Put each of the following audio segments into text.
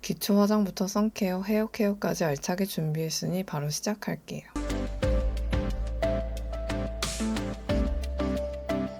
기초 화장부터 선케어, 헤어케어까지 알차게 준비했으니 바로 시작할게요.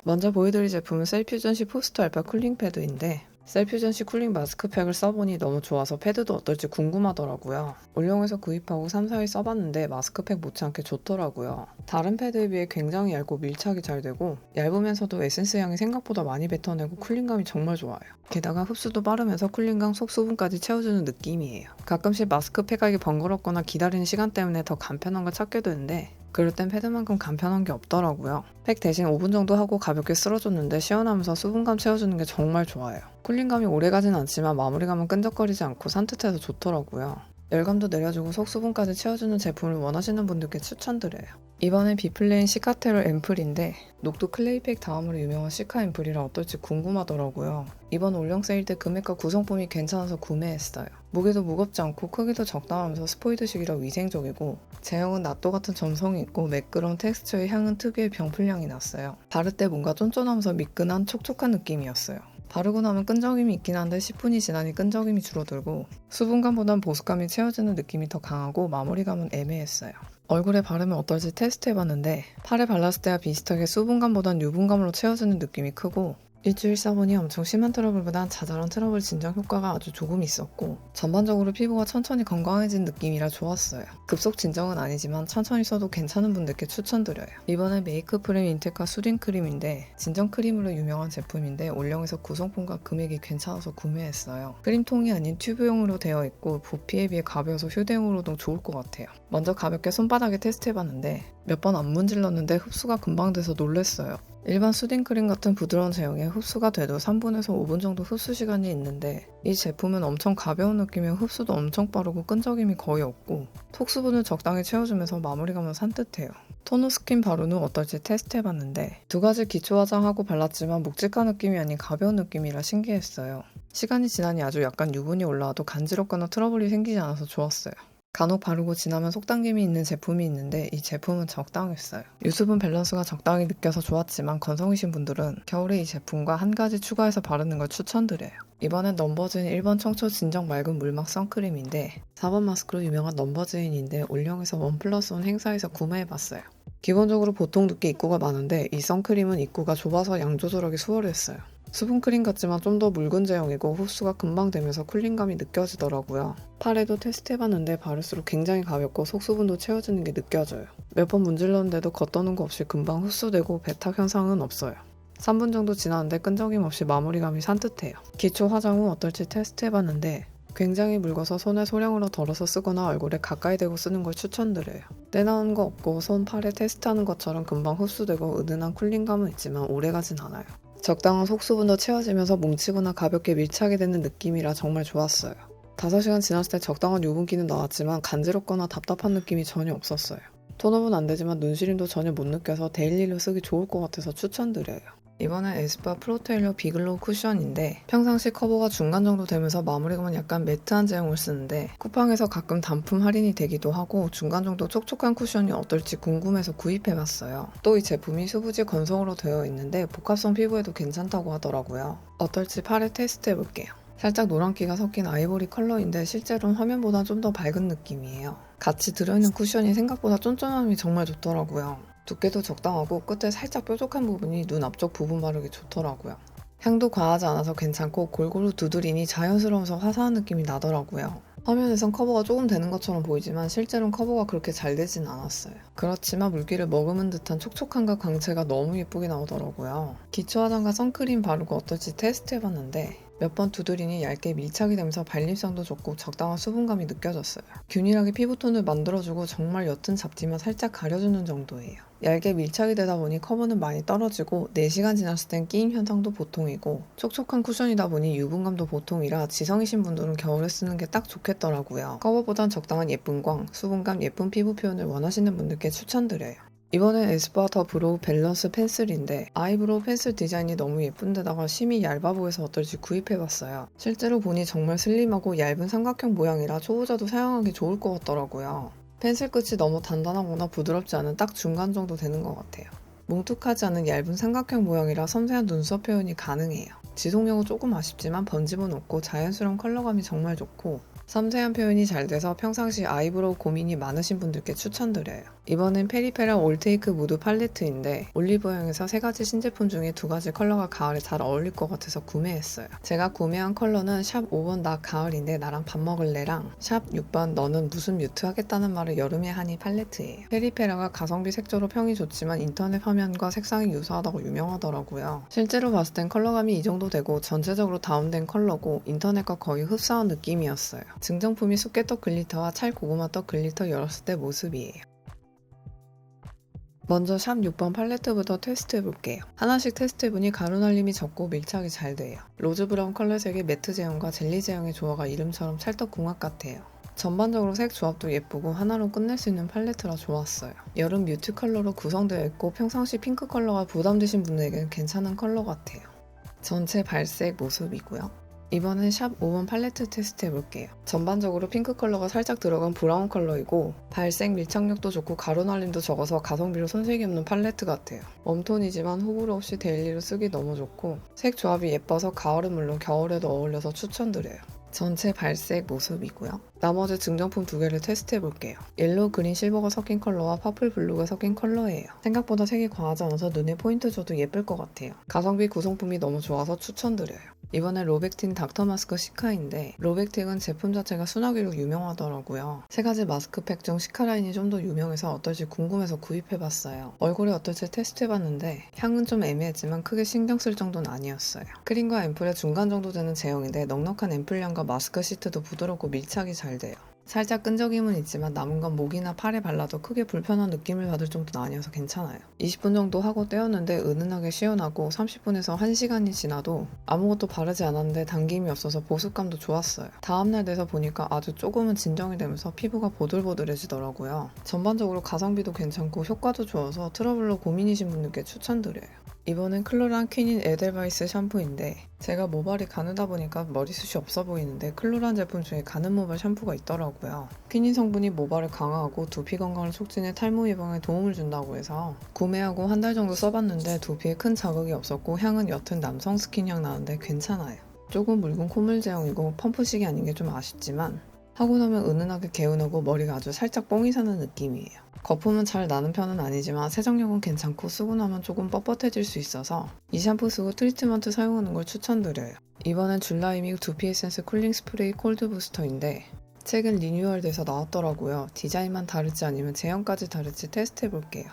먼저 보여드릴 제품은 셀퓨전시 포스트 알파 쿨링 패드인데 셀퓨전시 쿨링 마스크팩을 써보니 너무 좋아서 패드도 어떨지 궁금하더라고요. 올영에서 구입하고 3, 4일 써봤는데 마스크팩 못지않게 좋더라고요. 다른 패드에 비해 굉장히 얇고 밀착이 잘 되고 얇으면서도 에센스 향이 생각보다 많이 뱉어내고 쿨링감이 정말 좋아요. 게다가 흡수도 빠르면서 쿨링감 속 수분까지 채워주는 느낌이에요. 가끔씩 마스크팩 하기 번거롭거나 기다리는 시간 때문에 더 간편한 걸 찾게 되는데 그럴 땐 패드만큼 간편한 게 없더라고요. 팩 대신 5분 정도 하고 가볍게 쓸어줬는데 시원하면서 수분감 채워주는 게 정말 좋아요. 쿨링감이 오래 가진 않지만 마무리감은 끈적거리지 않고 산뜻해서 좋더라고요. 열감도 내려주고 속 수분까지 채워주는 제품을 원하시는 분들께 추천드려요. 이번엔 비플레인 시카테롤 앰플인데 녹두 클레이팩 다음으로 유명한 시카 앰플이라 어떨지 궁금하더라고요. 이번 올영 세일 때 금액과 구성품이 괜찮아서 구매했어요. 무게도 무겁지 않고 크기도 적당하면서 스포이드식이라 위생적이고 제형은 낫도 같은 점성이 있고 매끄러운 텍스처의 향은 특유의 병풀향이 났어요. 바를 때 뭔가 쫀쫀하면서 미끈한 촉촉한 느낌이었어요. 바르고 나면 끈적임이 있긴 한데 10분이 지나니 끈적임이 줄어들고 수분감보단 보습감이 채워지는 느낌이 더 강하고 마무리감은 애매했어요. 얼굴에 바르면 어떨지 테스트해봤는데 팔에 발랐을 때와 비슷하게 수분감보단 유분감으로 채워지는 느낌이 크고 일주일 써보니 엄청 심한 트러블보단 자잘한 트러블 진정 효과가 아주 조금 있었고 전반적으로 피부가 천천히 건강해진 느낌이라 좋았어요. 급속 진정은 아니지만 천천히 써도 괜찮은 분들께 추천드려요. 이번에 메이크 프렘 인테카 수딩 크림인데 진정 크림으로 유명한 제품인데 올영에서 구성품과 금액이 괜찮아서 구매했어요. 크림통이 아닌 튜브용으로 되어 있고 부피에 비해 가벼워서 휴대용으로도 좋을 것 같아요. 먼저 가볍게 손바닥에 테스트해봤는데 몇 번 안 문질렀는데 흡수가 금방 돼서 놀랬어요. 일반 수딩 크림 같은 부드러운 제형에 흡수가 돼도 3분에서 5분 정도 흡수 시간이 있는데 이 제품은 엄청 가벼운 느낌에 흡수도 엄청 빠르고 끈적임이 거의 없고 톡 수분을 적당히 채워주면서 마무리감은 산뜻해요. 토너 스킨 바른 후 어떨지 테스트해봤는데 두 가지 기초 화장하고 발랐지만 묵직한 느낌이 아닌 가벼운 느낌이라 신기했어요. 시간이 지나니 아주 약간 유분이 올라와도 간지럽거나 트러블이 생기지 않아서 좋았어요. 간혹 바르고 지나면 속당김이 있는 제품이 있는데 이 제품은 적당했어요. 유수분 밸런스가 적당히 느껴서 좋았지만 건성이신 분들은 겨울에 이 제품과 한 가지 추가해서 바르는 걸 추천드려요. 이번엔 넘버즈인 1번 청초 진정 맑은 물막 선크림인데 4번 마스크로 유명한 넘버즈인인데 올영에서 원 플러스 원 행사에서 구매해봤어요. 기본적으로 보통 두께 입구가 많은데 이 선크림은 입구가 좁아서 양 조절하기 수월했어요. 수분크림 같지만 좀 더 묽은 제형이고 흡수가 금방 되면서 쿨링감이 느껴지더라고요. 팔에도 테스트해봤는데 바를수록 굉장히 가볍고 속수분도 채워지는 게 느껴져요. 몇 번 문질렀는데도 겉도는 거 없이 금방 흡수되고 배탁 현상은 없어요. 3분 정도 지났는데 끈적임 없이 마무리감이 산뜻해요. 기초 화장 후 어떨지 테스트해봤는데 굉장히 묽어서 손에 소량으로 덜어서 쓰거나 얼굴에 가까이 대고 쓰는 걸 추천드려요. 떼나오는 거 없고 손, 팔에 테스트하는 것처럼 금방 흡수되고 은은한 쿨링감은 있지만 오래가진 않아요. 적당한 속수분도 채워지면서 뭉치거나 가볍게 밀착이 되는 느낌이라 정말 좋았어요. 5시간 지났을 때 적당한 유분기는 나왔지만 간지럽거나 답답한 느낌이 전혀 없었어요. 톤업은 안 되지만 눈시림도 전혀 못 느껴서 데일리로 쓰기 좋을 것 같아서 추천드려요. 이번엔 에스쁘아 프로테일러 비글로우 쿠션인데 평상시 커버가 중간 정도 되면서 마무리감은 약간 매트한 제형을 쓰는데 쿠팡에서 가끔 단품 할인이 되기도 하고 중간 정도 촉촉한 쿠션이 어떨지 궁금해서 구입해봤어요. 또 이 제품이 수부지 건성으로 되어 있는데 복합성 피부에도 괜찮다고 하더라고요. 어떨지 팔에 테스트해볼게요. 살짝 노란기가 섞인 아이보리 컬러인데 실제로는 화면보다 좀 더 밝은 느낌이에요. 같이 들어있는 쿠션이 생각보다 쫀쫀함이 정말 좋더라고요. 두께도 적당하고 끝에 살짝 뾰족한 부분이 눈 앞쪽 부분 바르기 좋더라고요. 향도 과하지 않아서 괜찮고 골고루 두드리니 자연스러워서 화사한 느낌이 나더라고요. 화면에선 커버가 조금 되는 것처럼 보이지만 실제로는 커버가 그렇게 잘 되진 않았어요. 그렇지만 물기를 머금은 듯한 촉촉함과 광채가 너무 예쁘게 나오더라고요. 기초 화장과 선크림 바르고 어떨지 테스트해봤는데 몇 번 두드리니 얇게 밀착이 되면서 발림성도 좋고 적당한 수분감이 느껴졌어요. 균일하게 피부톤을 만들어주고 정말 옅은 잡티만 살짝 가려주는 정도예요. 얇게 밀착이 되다 보니 커버는 많이 떨어지고 4시간 지났을 땐 끼임 현상도 보통이고 촉촉한 쿠션이다 보니 유분감도 보통이라 지성이신 분들은 겨울에 쓰는 게 딱 좋겠더라고요. 커버보단 적당한 예쁜 광, 수분감, 예쁜 피부 표현을 원하시는 분들께 추천드려요. 이번엔 에스쁘아 더 브로우 밸런스 펜슬인데 아이브로우 펜슬 디자인이 너무 예쁜데다가 심이 얇아 보여서 어떨지 구입해봤어요. 실제로 보니 정말 슬림하고 얇은 삼각형 모양이라 초보자도 사용하기 좋을 것 같더라고요. 펜슬 끝이 너무 단단하거나 부드럽지 않은 딱 중간 정도 되는 것 같아요. 뭉툭하지 않은 얇은 삼각형 모양이라 섬세한 눈썹 표현이 가능해요. 지속력은 조금 아쉽지만 번짐은 없고 자연스러운 컬러감이 정말 좋고 섬세한 표현이 잘 돼서 평상시 아이브로우 고민이 많으신 분들께 추천드려요. 이번엔 페리페라 올테이크 무드 팔레트인데 올리브영에서 세 가지 신제품 중에 두 가지 컬러가 가을에 잘 어울릴 것 같아서 구매했어요. 제가 구매한 컬러는 샵 5번 나 가을인데 나랑 밥 먹을래랑 샵 6번 너는 무슨 뮤트 하겠다는 말을 여름에 하니 팔레트예요. 페리페라가 가성비 색조로 평이 좋지만 인터넷 화면과 색상이 유사하다고 유명하더라고요. 실제로 봤을 땐 컬러감이 이 정도 되고 전체적으로 다운된 컬러고 인터넷과 거의 흡사한 느낌이었어요. 증정품이 쑥개떡 글리터와 찰고구마떡 글리터 열었을 때 모습이에요. 먼저 샵 6번 팔레트부터 테스트해볼게요. 하나씩 테스트해보니 가루날림이 적고 밀착이 잘 돼요. 로즈 브라운 컬러색의 매트 제형과 젤리 제형의 조화가 이름처럼 찰떡궁합 같아요. 전반적으로 색 조합도 예쁘고 하나로 끝낼 수 있는 팔레트라 좋았어요. 여름 뮤트 컬러로 구성되어 있고 평상시 핑크 컬러가 부담되신 분에게는 괜찮은 컬러 같아요. 전체 발색 모습이고요. 이번엔 샵 5번 팔레트 테스트 해볼게요. 전반적으로 핑크 컬러가 살짝 들어간 브라운 컬러이고 발색 밀착력도 좋고 가루날림도 적어서 가성비로 손색이 없는 팔레트 같아요. 웜톤이지만 호불호 없이 데일리로 쓰기 너무 좋고 색 조합이 예뻐서 가을은 물론 겨울에도 어울려서 추천드려요. 전체 발색 모습이고요. 나머지 증정품 두 개를 테스트 해 볼게요. 옐로우, 그린, 실버가 섞인 컬러와 퍼플, 블루가 섞인 컬러예요. 생각보다 색이 과하지 않아서 눈에 포인트 줘도 예쁠 것 같아요. 가성비 구성품이 너무 좋아서 추천드려요. 이번에 로백틴 닥터 마스크 시카인데 로백틴은 제품 자체가 순하기로 유명하더라고요. 세 가지 마스크팩 중 시카 라인이 좀 더 유명해서 어떨지 궁금해서 구입해봤어요. 얼굴에 어떨지 테스트해봤는데 향은 좀 애매했지만 크게 신경 쓸 정도는 아니었어요. 크림과 앰플의 중간 정도 되는 제형인데 넉넉한 앰플량과 마스크 시트도 부드럽고 밀착이 잘 돼요. 살짝 끈적임은 있지만 남은 건 목이나 팔에 발라도 크게 불편한 느낌을 받을 정도는 아니어서 괜찮아요. 20분 정도 하고 떼었는데 은은하게 시원하고 30분에서 1시간이 지나도 아무것도 바르지 않았는데 당김이 없어서 보습감도 좋았어요. 다음날 돼서 보니까 아주 조금은 진정이 되면서 피부가 보들보들해지더라고요. 전반적으로 가성비도 괜찮고 효과도 좋아서 트러블로 고민이신 분들께 추천드려요. 이번엔 클로란 퀸인 에델바이스 샴푸인데 제가 모발이 가느다 보니까 머리숱이 없어 보이는데 클로란 제품 중에 가는 모발 샴푸가 있더라고요. 퀸인 성분이 모발을 강화하고 두피 건강을 촉진해 탈모 예방에 도움을 준다고 해서 구매하고 한 달 정도 써봤는데 두피에 큰 자극이 없었고 향은 옅은 남성 스킨 향 나는데 괜찮아요. 조금 묽은 콧물 제형이고 펌프식이 아닌 게 좀 아쉽지만 하고 나면 은은하게 개운하고 머리가 아주 살짝 뽕이 사는 느낌이에요. 거품은 잘 나는 편은 아니지만 세정력은 괜찮고 쓰고 나면 조금 뻣뻣해질 수 있어서 이 샴푸 쓰고 트리트먼트 사용하는 걸 추천드려요. 이번엔 줄라이미 두피 에센스 쿨링 스프레이 콜드 부스터인데 최근 리뉴얼돼서 나왔더라고요. 디자인만 다르지 아니면 제형까지 다를지 테스트해볼게요.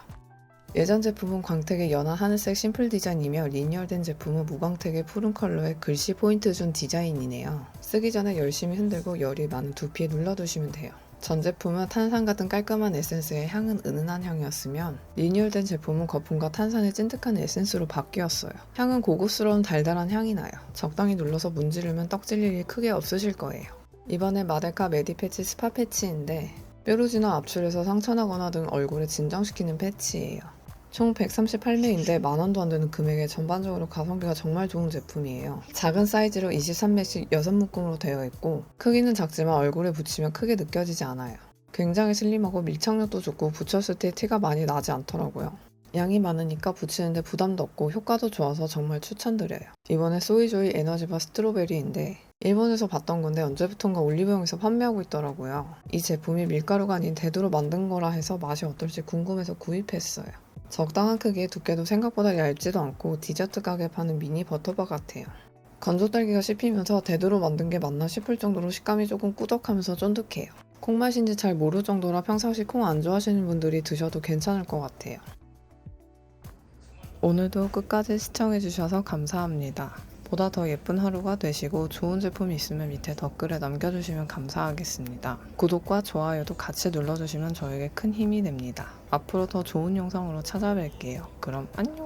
예전 제품은 광택의 연한 하늘색 심플 디자인이며 리뉴얼된 제품은 무광택의 푸른 컬러에 글씨 포인트 준 디자인이네요. 쓰기 전에 열심히 흔들고 열이 많은 두피에 눌러두시면 돼요. 전 제품은 탄산 같은 깔끔한 에센스의 향은 은은한 향이었으면 리뉴얼된 제품은 거품과 탄산의 찐득한 에센스로 바뀌었어요. 향은 고급스러운 달달한 향이 나요. 적당히 눌러서 문지르면 떡질 일이 크게 없으실 거예요. 이번에 마데카 메디 패치 스파 패치인데 뾰루지나 압출해서 상처나거나 등 얼굴에 진정시키는 패치예요. 총 138매인데 만원도 안 되는 금액에 전반적으로 가성비가 정말 좋은 제품이에요. 작은 사이즈로 23매씩 6묶음으로 되어 있고 크기는 작지만 얼굴에 붙이면 크게 느껴지지 않아요. 굉장히 슬림하고 밀착력도 좋고 붙였을 때 티가 많이 나지 않더라고요. 양이 많으니까 붙이는데 부담도 없고 효과도 좋아서 정말 추천드려요. 이번에 소이조이 에너지바 스트로베리인데 일본에서 봤던 건데 언제부턴가 올리브영에서 판매하고 있더라고요. 이 제품이 밀가루가 아닌 대두로 만든 거라 해서 맛이 어떨지 궁금해서 구입했어요. 적당한 크기의 두께도 생각보다 얇지도 않고 디저트 가게 파는 미니 버터바 같아요. 건조 딸기가 씹히면서 대두로 만든 게 맞나 싶을 정도로 식감이 조금 꾸덕하면서 쫀득해요. 콩 맛인지 잘 모를 정도라 평상시 콩 안 좋아하시는 분들이 드셔도 괜찮을 것 같아요. 오늘도 끝까지 시청해주셔서 감사합니다. 보다 더 예쁜 하루가 되시고 좋은 제품이 있으면 밑에 댓글에 남겨주시면 감사하겠습니다. 구독과 좋아요도 같이 눌러주시면 저에게 큰 힘이 됩니다. 앞으로 더 좋은 영상으로 찾아뵐게요. 그럼 안녕!